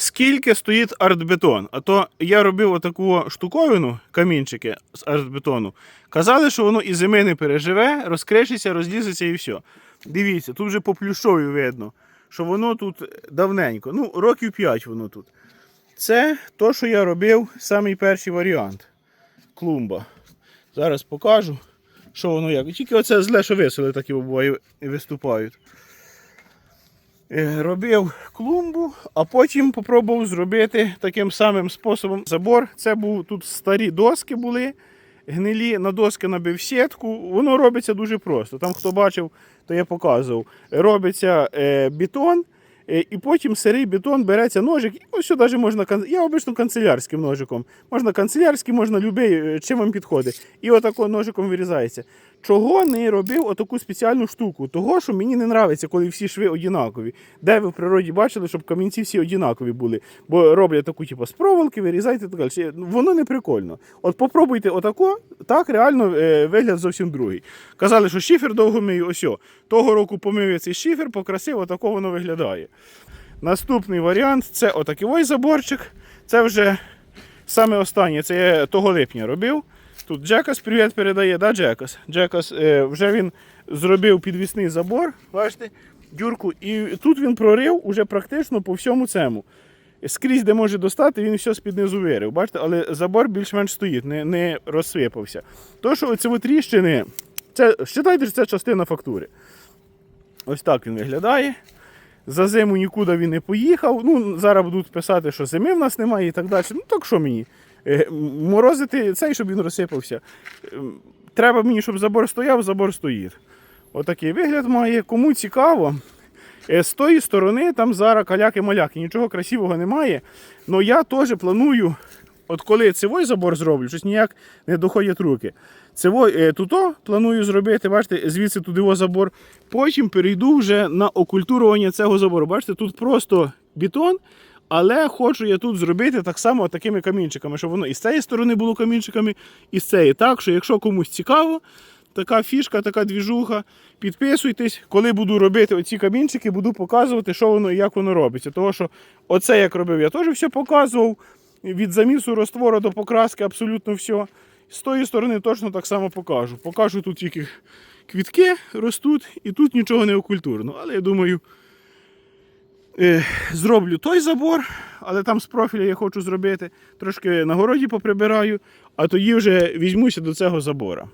скільки стоїть артбетон. А то я робив отаку штуковину, камінчики з артбетону. Казали, що воно і зими не переживе, розкришиться, розлізеться і все. Дивіться, тут вже по плющові видно, що воно тут давненько. Ну, років 5 воно тут. Це то, що я робив, самий перший варіант. Клумба. Зараз покажу, що воно як. Тільки оце зле, що висели, буває і виступають. Е, Робив клумбу, а потім попробував зробити таким самим способом забор. Це був тут старі доски були, гнилі на доски набив сітку. Воно робиться дуже просто. Там хто бачив, то я показував. Робиться е, бетон, е, і потім сирий бетон береться ножик. І ось сюди можна я обично канцелярським ножиком. Можна канцелярський, можна любий, е, чим вам підходить. І отако ножиком вирізається. Чого не робив отаку спеціальну штуку? Того, що мені не подобається, коли всі шви однакові. Де ви в природі бачили, щоб камінці всі однакові були. Бо роблять таку, типу, з проволоки, вирізайте так далі. Воно не прикольно. От попробуйте отако, так реально е, вигляд зовсім другий. Казали, що шифер довго мию, ось. о. Того року помив я цей шифер, покрасив, отако воно виглядає. Наступний варіант це отакий заборчик. Це вже саме останнє, це я того липня робив. Тут Джекас привіт передає, да, Джекас? Джекас е, вже він зробив підвісний забор, бачите, дюрку, і тут він прорив уже практично по всьому цьому. Скрізь, де може достати, він все з-під низу вирив. Бачите, але забор більш-менш стоїть, не, не розсипався. То, що оці тріщини, це, вважайте, що це частина фактури. Ось так він виглядає. За зиму нікуди він не поїхав. Ну, зараз будуть писати, що зими в нас немає і так далі. Ну так що мені? Е, Морозити цей, щоб він розсипався. Ем, Треба мені, щоб забор стояв, забор стоїть. Отакий вигляд має. Кому цікаво, е, з тої сторони там зараз каляки-маляки, нічого красивого немає. Але я теж планую, от коли цивой забор зроблю, щось ніяк не доходять руки. Цивой, е, туто планую зробити, бачите, звідси туди його забор. Потім перейду вже на окультурування цього забору. Бачите, тут просто бетон, але хочу я тут зробити так само такими камінчиками, щоб воно і з цієї сторони було камінчиками, і з цієї. Так що, якщо комусь цікаво, така фішка, така двіжуха, підписуйтесь. Коли буду робити оці камінчики, буду показувати, що воно і як воно робиться. Тому що оце як робив, я теж все показував. Від замісу розтвору до покраски абсолютно все. З тої сторони точно так само покажу. Покажу тут тільки квітки ростуть, і тут нічого не окультурно. Але я думаю, зроблю той забор, але там з профіля я хочу зробити. Трошки на городі поприбираю, а тоді вже візьмуся до цього забора.